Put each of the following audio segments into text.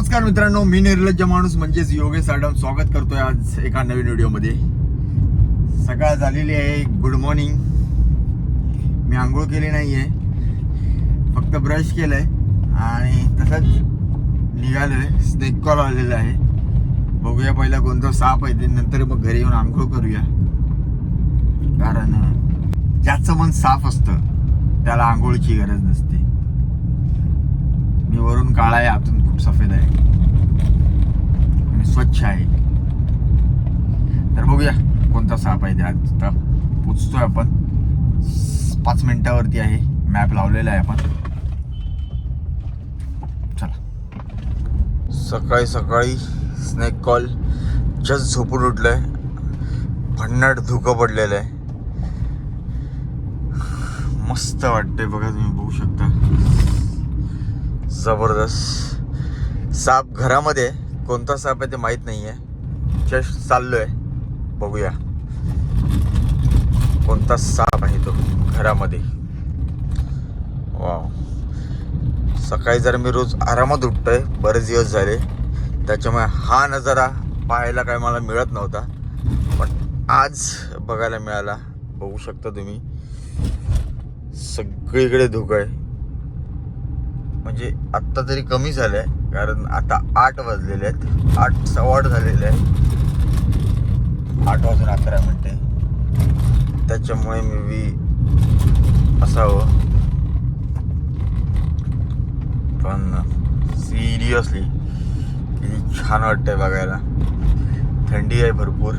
नमस्कार मित्रांनो मी निर्लज्ज माणूस म्हणजेच योगेश आडम. स्वागत करतोय आज एका नवीन व्हिडिओमध्ये. सकाळ झालेली आहे. गुड मॉर्निंग मी आंघोळ केली नाही आहे फक्त ब्रश केलंय. आणि तसंच निघालोय. स्नेक कॉल आलेला आहे. बघूया पहिला कोणता साप आहे ते. नंतर मग घरी येऊन आंघोळ करूया. कारण ज्याचं मन साफ असतं त्याला आंघोळीची गरज नसते. मी वरून काळा आहे आतून खूप सफेद आहे आणि स्वच्छ आहे तर बघूया कोणता साप आहे ते आज तर पोचतोय आपण. पाच मिनिटावरती आहे मॅप लावलेला आहे आपण. चला. सकाळी सकाळी स्नेक कॉल जस्ट झोपून उठलंय. भन्नाट धुकं पडलेलं आहे. मस्त वाटतंय बघा तुम्ही बघू शकता. जबरदस्त. साप घरामध्ये कोणता साप आहे ते माहीत नाही आहे जस्ट चाललोय. बघूया. कोणता साप आहे तो घरामध्ये? वाव सकाळी जर मी रोज आरामात उठतोय बरेच दिवस झाले. त्याच्यामुळे हा नजारा पाहायला काय मला मिळत नव्हता. पण आज बघायला मिळाला. बघू शकता तुम्ही. सगळीकडे धुकं आहे. म्हणजे आत्ता तरी कमी झालं आहे कारण आता आठ वाजलेले आहेत. आठ सव्वा आठ झालेले आहे आठ वाजून अकरा मिनटे त्याच्यामुळे मी बी असावं. पण सिरियसली किती छान वाटतंय बघायला. थंडी आहे भरपूर.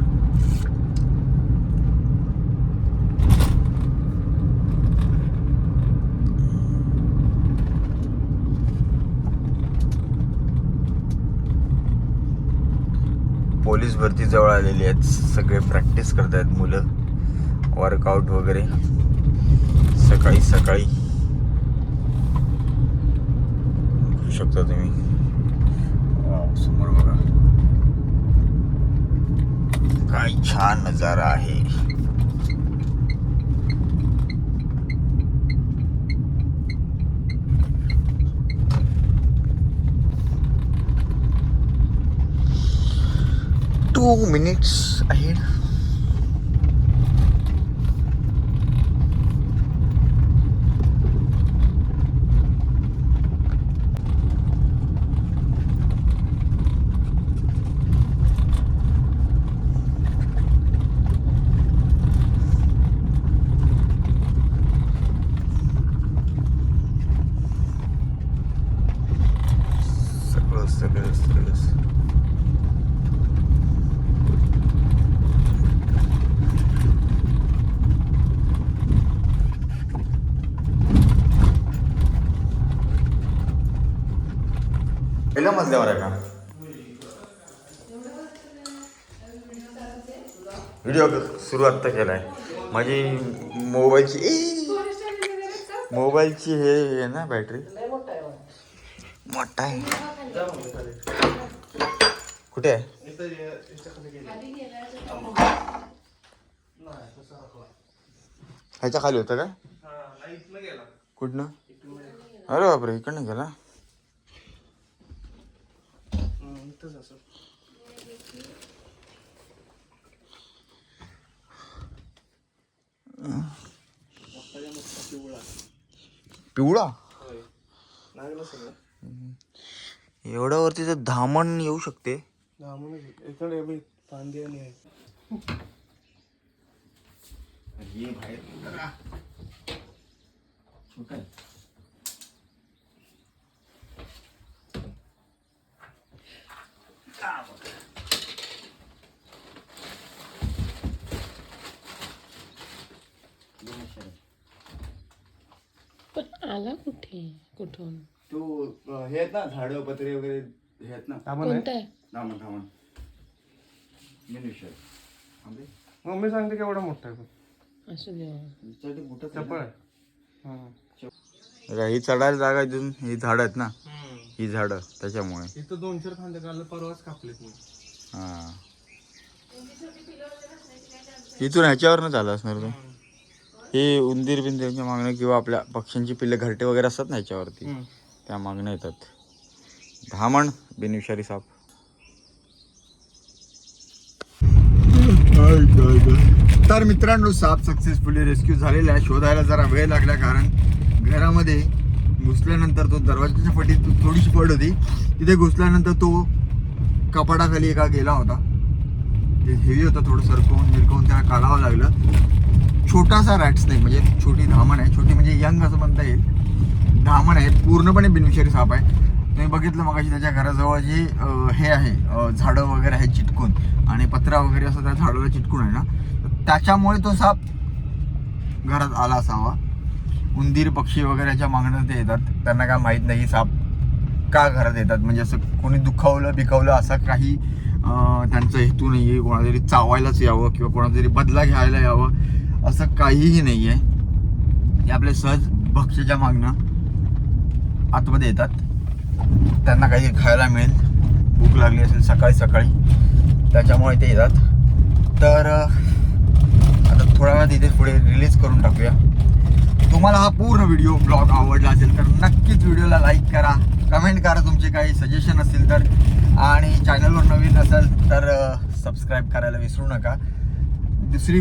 पोलीस भरती जवळ आलेली आहेत. सगळे प्रॅक्टिस करत आहेत मुलं. वर्कआउट वगैरे. सकाळी सकाळी. बघू शकता तुम्ही. समोर बघा. काय छान नजारा आहे. टू मिनिट्स आहे सगळं सगळं सगळं पहिल्या मजल्यावर आहे का? व्हिडिओ सुरू आत्ता आहे माझी मोबाईलची ए, मोबाईलची हे आहे ना बॅटरी मोठा आहे. कुठे आहे? ह्याच्या खाली होतं काय कुठनं? अरे बापरे इकडनं गेला. पिवळा? एवढ्या वरती तर धामण येऊ शकते. इकडे पण आला कुठे? कुठून? तू हे आहेत ना झाड पत्रे वगैरे हे आहेत ना. कोणता आहे? धामण धामण मिनिशर मम्मी सांगते केवढा मोठा आहे तो. असू दे. चपळ आहे. हा. ही चढायला जागा इथून ही झाड आहेत ना. ही झाड त्याच्यामुळे. इथं दोन चार फांदे काल परवाच कापलेत मी हा. इथून ह्याच्यावरनं झालं असणार तो हे उंदीर बिंदीरच्या मागण्या किंवा आपल्या पक्ष्यांची पिल्ले घरटे वगैरे असतात ना ह्याच्यावरती त्या मागण्या येतात. धामण बेनिविषारी साप. तर मित्रांनो साप सक्सेसफुली रेस्क्यू झालेला आहे. शोधायला जरा वेळ लागला कारण घरामध्ये घुसल्यानंतर तो दरवाजाच्या फटीत थोडीशी पड होती. तिथे घुसल्यानंतर तो कपाटाखाली एका गेला होता. ते हेवी होतं थोडं सरकवून निरकवून त्याला काढावं लागलं. छोटासा रॅट स्नेक म्हणजे छोटी धामण आहे. छोटी म्हणजे यंग असं म्हणता येईल. धामण आहे पूर्णपणे बिनविषारी साप आहे. तुम्ही बघितलं मग त्याच्या घराजवळ जे हे आहे झाडं वगैरे आहेत चिटकून. आणि पत्रा वगैरे असं त्या झाडाला चिटकून आहे ना? तर त्याच्यामुळे तो साप घरात आला असावा. उंदीर पक्षी वगैरेच्या मागण्या ते येतात. त्यांना काय माहीत नाही की साप का घरात येतात. म्हणजे असं कोणी दुखावलं बिकावलं असं काही त्यांचा हेतू नाही आहे कोणाला तरी चावायलाच यावं किंवा कोणाला तरी बदला घ्यायला यावं. असं काहीही नाही आहे हे आपले सहज भक्ष्याच्या मागणं आतमध्ये येतात. त्यांना काही खायला मिळेल. भूक लागली असेल सकाळी सकाळी. त्याच्यामुळे ते येतात. तर आता थोड्या वेळात इथे पुढे रिलीज करून टाकूया. तुम्हाला हा पूर्ण व्हिडिओ ब्लॉग आवडला असेल तर नक्कीच व्हिडिओला लाईक करा. कमेंट करा तुमचे काही सजेशन असतील तर. आणि चॅनलवर नवीन असेल तर सबस्क्राईब करायला विसरू नका. दुसरी